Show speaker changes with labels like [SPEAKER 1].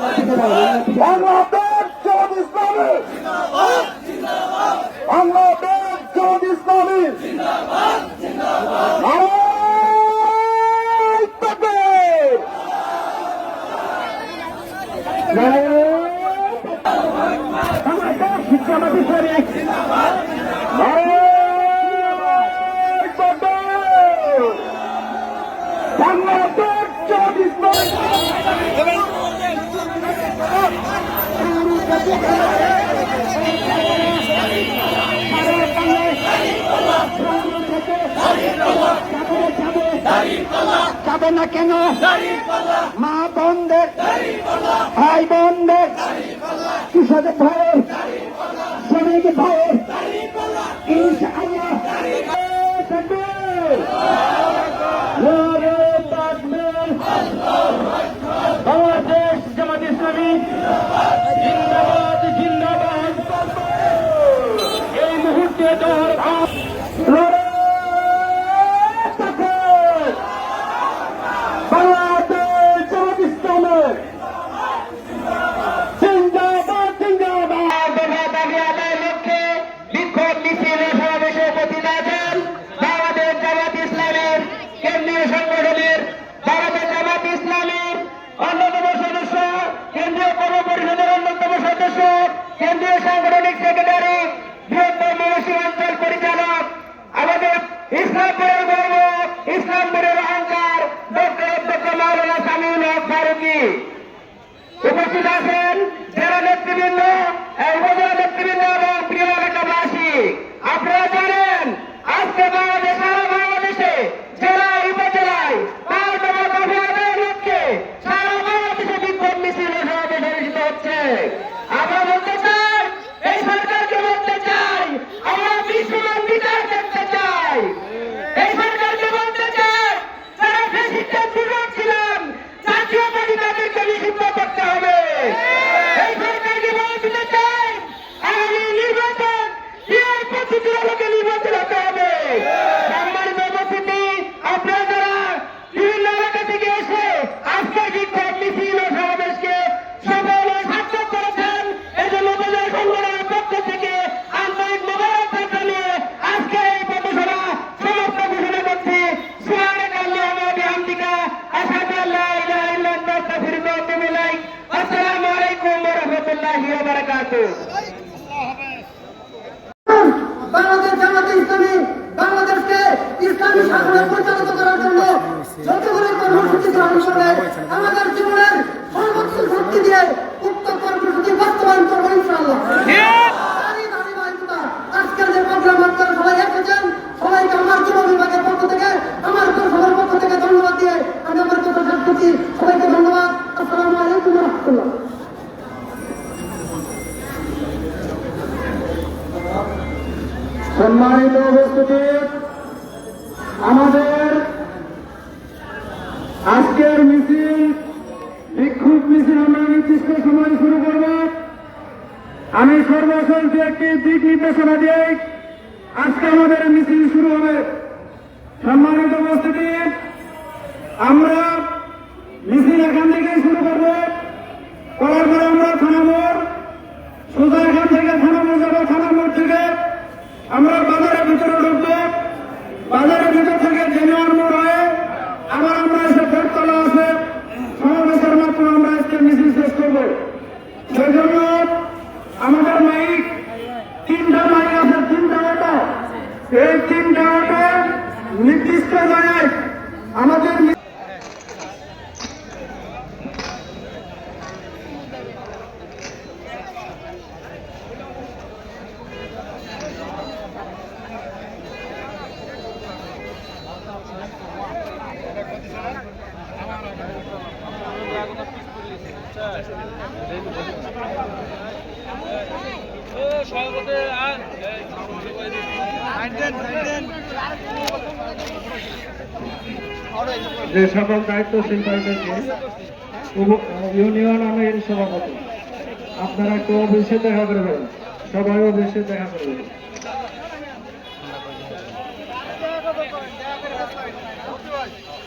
[SPEAKER 1] বাংলাদেশ জামাত ইসলামী। বাংলাদেশ জামাত ইসলামী নারায়ণ তাকবীর! বাংলাদেশ জামাত ইসলামী নারায়ণ তাকবীর! বাংলাদেশ জামাত ইসলামী যাবে না কেন? মা বোনদের ভাই বোনদের কৃষকের ভাইয়ের শ্রমিক ভাইয়ের ইনশাআল্লাহ কেন্দ্রীয় সংগঠনের ভারতের জামাত ইসলামের অন্যতম সদস্য, কেন্দ্রীয় কর্ম পরিষদের অন্যতম সদস্য, কেন্দ্রীয় সাংগঠনিক সেক্রেটারি, বৃহত্তর মহাশী অঞ্চল পরিচালক আমাদের ইসলামপুরের পদ্ধতির আলোকে নির্বাচন হতে হবে। সম্মানিত উপস্থিতি আপনারা যারা বিভিন্ন এলাকা থেকে এসে আজকের বিক্ষোভ মিছিল ও সমাবেশকে
[SPEAKER 2] বাংলাদেশ জামাতে ইসলামী বাংলাদেশকে ইসলামী শাসনে পরিচালিত করার জন্য যতগুলি কর্মসূচি আমাদের জীবনের সর্বোচ্চ শক্তি দিয়ে উক্ত কর্মসূচি বাস্তবায়ন করব ইনশাআল্লাহ। আজকের যে প্রোগ্রাম আপনারা সবাই এসেছেন সবাইকে আমার যুব বিভাগের পক্ষ থেকে আমার সবার পক্ষ থেকে ধন্যবাদ দিয়ে আমি আমার কথা শেষ করছি। সবাইকে ধন্যবাদ। আসসালামু আলাইকুম রহমতুল্লাহ।
[SPEAKER 1] সম্মানিত উপস্থিতি আমাদের আজকের মিছিল বিক্ষোভ মিছিল আমরা নির্দিষ্ট সময় শুরু করব। আমি সর্বশেষ দু একটি দিক নির্দেশনা দিয়ে আজকে আমাদের মিছিল শুরু হবে। সম্মানিত উপস্থিতি, আমরা মিছিল এখান থেকেই শুরু করব। করার পরে এই তিনটা অটো নির্দিষ্ট জায়গায় আমাদের মি- যে সকল দায়িত্বশীল পাইতেছে ইউনিয়ন আমি সভাপতি আপনারা একটু অফিসে দেখা করবেন সবাই অফিসে দেখা করবেন Thank you.